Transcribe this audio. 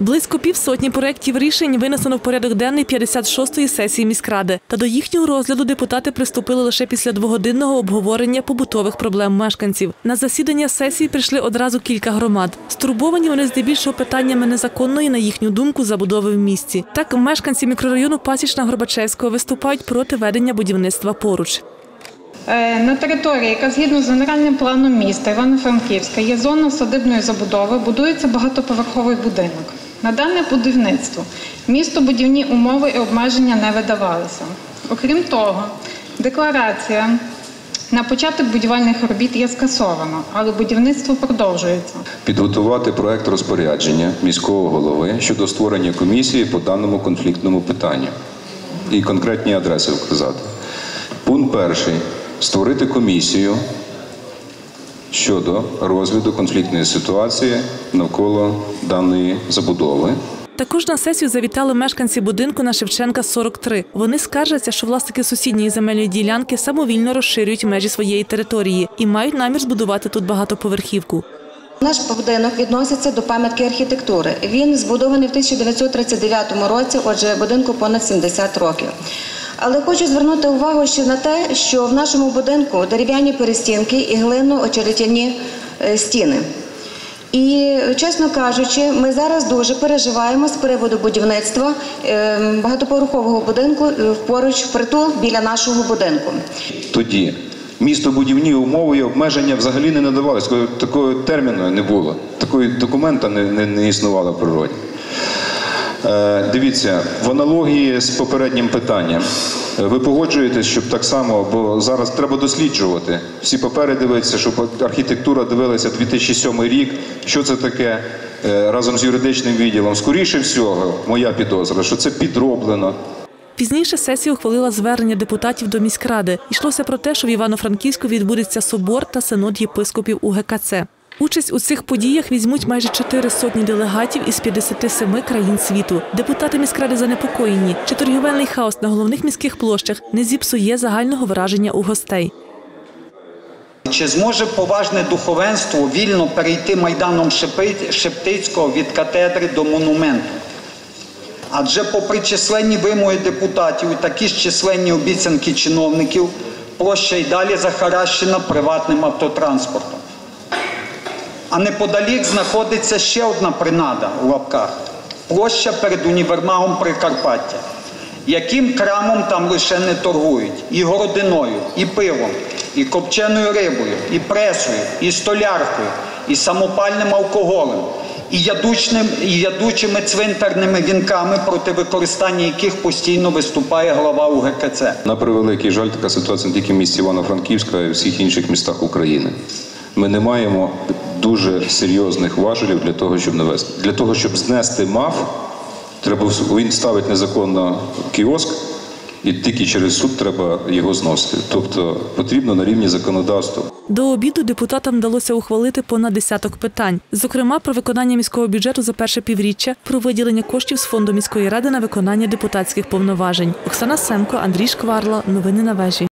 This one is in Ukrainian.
Близько півсотні проєктів рішень винесено в порядок денний 56-ї сесії міськради. Та до їхнього розгляду депутати приступили лише після двогодинного обговорення побутових проблем мешканців. На засідання сесії прийшли одразу кілька громад. Стурбовані вони здебільшого питаннями незаконної, на їхню думку, забудови в місті. Так, мешканці мікрорайону Пасічна Горбачевського виступають проти ведення будівництва поруч. Е, На території, яка згідно з генеральним планом міста Івано-Франківська є зона садибної забудови, будується багатоповерховий будинок. На дане будівництво містобудівні умови і обмеження не видавалися. Окрім того, декларація на початок будівельних робіт є скасована, але будівництво продовжується. Підготувати проект розпорядження міського голови щодо створення комісії по даному конфліктному питанню і конкретні адреси вказати. Пункт перший створити комісію щодо розгляду конфліктної ситуації навколо даної забудови. Також на сесію завітали мешканці будинку на Шевченка 43. Вони скаржаться, що власники сусідньої земельної ділянки самовільно розширюють межі своєї території і мають намір збудувати тут багатоповерхівку. Наш будинок відноситься до пам'ятки архітектури. Він збудований в 1939 році, отже, будинку понад 70 років. Але хочу звернути увагу ще на те, що в нашому будинку дерев'яні перестінки і глинно-очеретяні е, стіни. І, чесно кажучи, ми зараз дуже переживаємо з приводу будівництва е, багатоповерхового будинку е, поруч впритул біля нашого будинку. Тоді містобудівні умови і обмеження взагалі не надавалися. Такого терміну не було, такої документа не, не, не існувало в природі. Е, дивіться, в аналогії з попереднім питанням. е, Ви погоджуєтесь, щоб так само, бо зараз треба досліджувати. Всі папери дивитися, щоб архітектура дивилася 2007 рік. Що це таке е, разом з юридичним відділом? Скоріше всього, моя підозра, що це підроблено. Пізніше сесія ухвалила звернення депутатів до міськради. Йшлося про те, що в Івано-Франківську відбудеться собор та синод єпископів УГКЦ. Участь у цих подіях візьмуть майже чотири сотні делегатів із 57 країн світу. Депутати міськради занепокоєні, чи торгівельний хаос на головних міських площах не зіпсує загального враження у гостей. Чи зможе поважне духовенство вільно перейти майданом Шептицького від катедри до монументу? Адже попри численні вимоги депутатів і такі ж численні обіцянки чиновників, площа й далі захаращена приватним автотранспортом. А неподалік знаходиться ще одна принада у лапках площа перед універмагом Прикарпаття. Яким крамом там лише не торгують і городиною, і пивом, і копченою рибою, і пресою, і столяркою, і самопальним алкоголем, і, ядучним, і ядучими цвинтарними вінками, проти використання яких постійно виступає глава УГКЦ. На превеликий жаль, така ситуація не тільки в місті Івано-Франківська, а й у всіх інших містах України. Ми не маємо дуже серйозних важелів для того, щоб навести. Для того, щоб знести МАФ, треба він ставить незаконно кіоск, і тільки через суд треба його зносити. Тобто потрібно на рівні законодавства. До обіду депутатам вдалося ухвалити понад десяток питань, зокрема про виконання міського бюджету за перше півріччя, про виділення коштів з фонду міської ради на виконання депутатських повноважень. Оксана Семко, Андрій Шкварла. Новини на вежі.